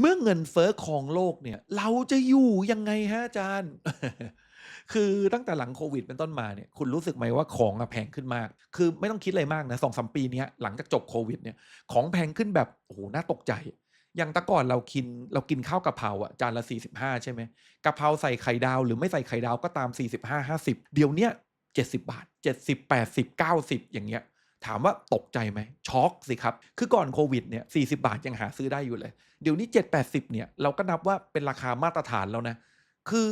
เมื่อเงินเฟ้อครองโลกเนี่ย เราจะอยู่ยังไงฮะอาจารย์ คือตั้งแต่หลังโควิดเป็นต้นมาเนี่ย คุณรู้สึกไหมว่าของอแพงขึ้นมาก คือไม่ต้องคิดอะไรมากนะ2-3ปีนี้หลังจากจบโควิดเนี่ยของแพงขึ้นแบบโอ้โฮน่าตกใจ อย่างแต่ก่อนเรากินเรากินข้าวกะเพราอะจานละ 45 ใช่ไหมกะเพราใส่ไข่ดาวหรือไม่ใส่ไข่ดาวก็ตาม 45-50 เดี๋ยวเนี้ย70 บาท 70 80 90 อย่างเงี้ย ถามว่าตกใจไหมช็อกสิครับ คือก่อนโควิดเนี่ย40บาทยังหาซื้อได้อยู่เลย เดี๋ยวนี้ 7-80เนี่ยเราก็นับว่าเป็นราคามาตรฐานแล้วนะ คือ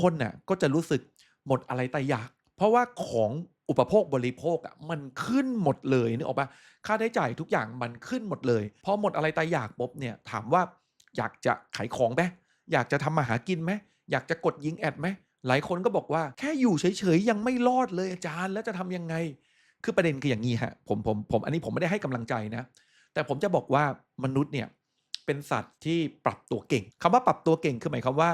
คนน่ะก็จะรู้สึกหมดอะไรตายอยาก เพราะว่าของอุปโภคบริโภคอะมันขึ้นหมดเลยนึกออกปล่าค่าใช้จ่ายทุกอย่างมันขึ้นหมดเลยพอหมดอะไรตายอยากปุ๊บเนี่ยถามว่าอยากจะขายของไหมอยากจะทำมาหากินไหมอยากจะกดยิงแอดไหมหลายคนก็บอกว่า"แค่อยู่เฉยๆยังไม่รอดเลยอาจารย์แล้วจะทำยังไง?" คือประเด็นคืออย่างงี้ครับผมผมผมอันนี้ผมไม่ได้ให้กำลังใจนะ แต่ผมจะบอกว่ามนุษย์เนี่ยเป็นสัตว์ที่ปรับตัวเก่งคำว่าปรับตัวเก่งคือหมายความว่า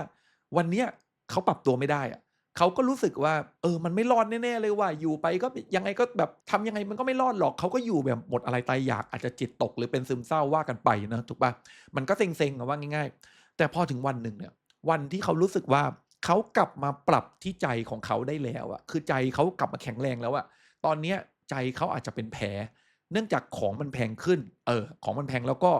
วันเนี้ยเขาปรับตัวไม่ได้อะเขาก็รู้สึกว่า เออมันไม่รอดแน่ๆเลยว่ะอยู่ไปก็ยังไงก็แบบทำยังไงมันก็ไม่รอดหรอกเขาก็อยู่แบบหมดอะไรตายอยากอาจจะจิตตกหรือเป็นซึมเศร้าว่ากันไปนะถูกปล่ามันก็เซ็งๆว่าง่าย ๆ แต่พอถึงวันหนึ่งเนี่ย วันที่เขารู้สึกว่าเขากลับมาปรับที่ใจของเขาได้แล้วอะคือใจเขากลับมาแข็งแรงแล้วอะตอนเนี้ย ใจเขาอาจจะเป็นแผลเนื่องจากของมันแพงขึ้น เออ ของมันแพงแล้วก็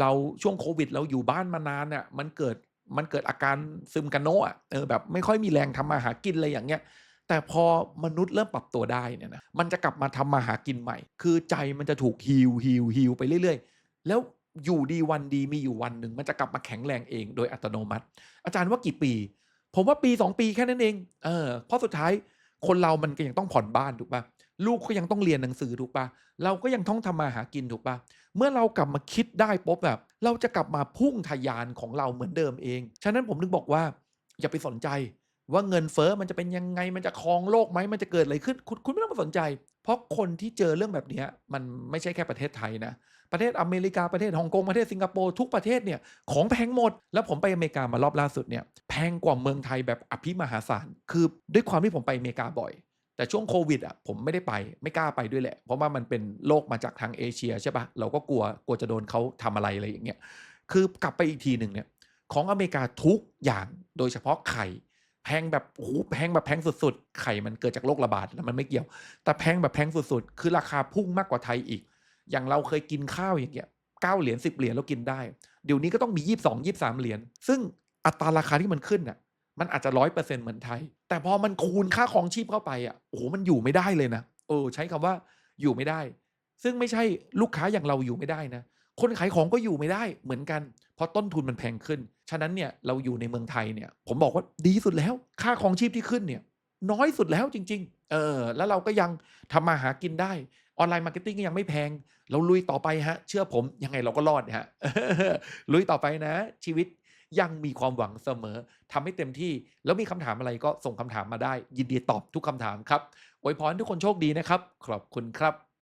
เราช่วงโควิด เราอยู่บ้านมานานน่ะมันเกิดมันเกิดอาการซึมกันโนะอะเออแบบไม่ค่อยมีแรงทำมาหากินอะไรอย่างเงี้ย แต่พอมนุษย์เริ่มปรับตัวได้เนี่ยนะมันจะกลับมาทำมาหากินใหม่ คือใจมันจะถูก heal heal heal ไปเรื่อย ๆ แล้วอยู่ดีวันดีมีอยู่วันหนึ่งมันจะกลับมาแข็งแรงเองโดยอัตโนมัติ อาจารย์ว่ากี่ปี ผมว่าปี 2 ปีแค่นั้นเอง เออเพราะสุดท้าย คนเรามันก็ยังต้องผ่อนบ้านถูกปล่าลูกก็ยังต้องเรียนหนังสือถูกปล่าเราก็ยังต้องทำมาหากินถูกปล่าเมื่อเรากลับมาคิดได้ปุ๊บแบบเราจะกลับมาพุ่งทะยานของเราเหมือนเดิมเอง ฉะนั้นผมถึงบอกว่า อย่าไปสนใจว่าเงินเฟ้อมันจะเป็นยังไงมันจะครองโลกไหมมันจะเกิดอะไรขึ้นคุณคุณไม่ต้องมาสนใจ เพราะคนที่เจอเรื่องแบบนี้มันไม่ใช่แค่ประเทศไทยนะ ประเทศอเมริกาประเทศฮ่องกงประเทศสิงคโปร์ทุกประเทศเนี่ยของแพงหมด แล้วผมไปอเมริกามารอบล่าสุดเนี่ยแพงกว่าเมืองไทยแบบอภิมหาศาลคือด้วยความที่ผมไปอเมริกาบ่อย แต่ช่วงโควิดอะผมไม่ได้ไปไม่กล้าไปด้วยแหละ เพราะว่ามันเป็นโรคมาจากทางเอเชียใช่ปล่าเราก็กลัวกลัวจะโดนเขาทำอะไรอะไรอย่างเงี้ยคือกลับไปอีกทีหนึ่งเนี่ยของอเมริกาทุกอย่างโดยเฉพาะไข่แพงแบบโอ้โฮแพงแบบแพงสุดๆ ไข่มันเกิดจากโรคระบาดแล้วมันไม่เกี่ยว แต่แพงแบบแพงสุดๆ คือราคาพุ่งมากกว่าไทยอีก อย่างเราเคยกินข้าวอย่างเงี้ย9เหรียญ10เหรียญเรากินได้ เดี๋ยวนี้ก็ต้องมี22 23เหรียญซึ่งอัตราราคาที่มันขึ้นน่ะมันอาจจะ100%เปอร์เซ็นต์เหมือนไทย แต่พอมันคูณค่าครองชีพเข้าไปอะโอ้โฮมันอยู่ไม่ได้เลยนะเออ ใช้คำว่าอยู่ไม่ได้ ซึ่งไม่ใช่ลูกค้าอย่างเราอยู่ไม่ได้นะคนขายของก็อยู่ไม่ได้เหมือนกัน เพราะต้นทุนมันแพงขึ้น ฉะนั้นเนี่ยเราอยู่ในเมืองไทยเนี่ย ผมบอกว่าดีสุดแล้ว ค่าครองชีพที่ขึ้นเนี่ย น้อยสุดแล้วจริง ๆ เออ แล้วเราก็ยังทำมาหากินได้ ออนไลน์มาร์เก็ตติ้งก็ยังไม่แพง เราลุยต่อไปฮะ เชื่อผมยังไงเราก็รอดฮะลุยต่อไปนะ ชีวิตยังมีความหวังเสมอทำให้เต็มที่ แล้วมีคำถามอะไรก็ส่งคำถามมาได้ ยินดีตอบทุกคำถามครับอวยพรทุกคนโชคดีนะครับ ขอบคุณครับ